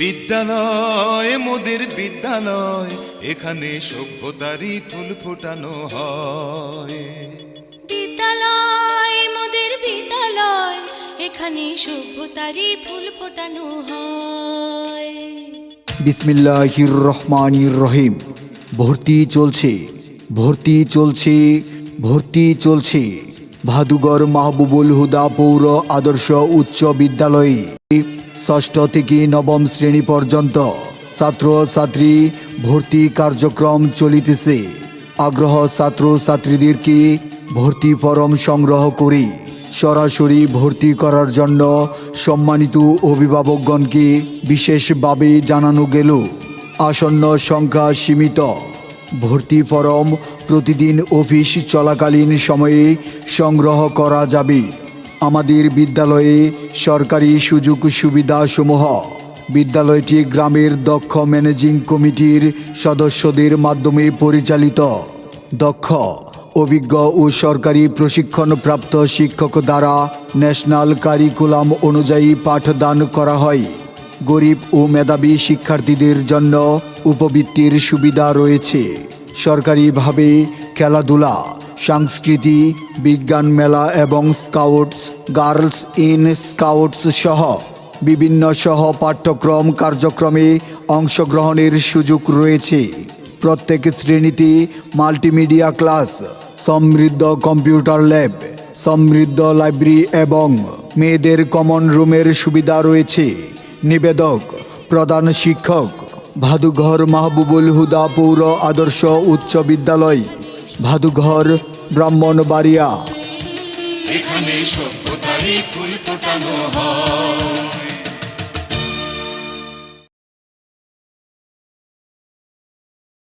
বিদ্যালয় মোদের বিদ্যালয় এখানে সভ্যতারই ফুল ফোটানো হয়। বিদ্যালয় মোদের বিদ্যালয় এখানে সভ্যতারই ফুল ফোটানো হয়। বিসমিল্লাহির রহমানির রহিম। ভর্তি চলছে ভর্তি চলছে ভর্তি চলছে। ভাদুগর মাহবুবুল হুদা পৌর আদর্শ উচ্চ বিদ্যালয়ে। ষষ্ঠ থেকে নবম শ্রেণি পর্যন্ত ছাত্র ছাত্রী ভর্তি কার্যক্রম চলিতেছে। আগ্রহ ছাত্র ছাত্রীদেরকে ভর্তি ফরম সংগ্রহ করে সরাসরি ভর্তি করার জন্য সম্মানিত অভিভাবকগণকে বিশেষভাবে জানানো গেল। আসন্ন সংখ্যা সীমিত। ভর্তি ফরম প্রতিদিন অফিস চলাকালীন সময়ে সংগ্রহ করা যাবে। আমাদের বিদ্যালয়ে সরকারি সুযোগ সুবিধাসমূহ। বিদ্যালয়টি গ্রামের দক্ষ ম্যানেজিং কমিটির সদস্যদের মাধ্যমে পরিচালিত। দক্ষ, অভিজ্ঞ ও সরকারি প্রশিক্ষণপ্রাপ্ত শিক্ষক দ্বারা ন্যাশনাল কারিকুলাম অনুযায়ী পাঠদান করা হয়। গরিব ও মেধাবী শিক্ষার্থীদের জন্য উপবৃত্তির সুবিধা রয়েছে। সরকারিভাবে খেলাধুলা, সংস্কৃতি, বিজ্ঞান মেলা এবং স্কাউটস, গার্লস ইন স্কাউটস সহ বিভিন্ন সহ পাঠ্যক্রম কার্যক্রমে অংশগ্রহণের সুযোগ রয়েছে। প্রত্যেক শ্রেণীতে মাল্টিমিডিয়া ক্লাস, সমৃদ্ধ কম্পিউটার ল্যাব, সমৃদ্ধ লাইব্রেরি এবং মেয়েদের কমন রুমের সুবিধা রয়েছে। নিবেদক, প্রধান শিক্ষক, ভাদুঘর মাহবুবুল হুদা পৌর আদর্শ উচ্চ বিদ্যালয়, ভাদুঘর, ব্রাহ্মণবাড়িয়া। এখানে ফুল ফোটানো হয়।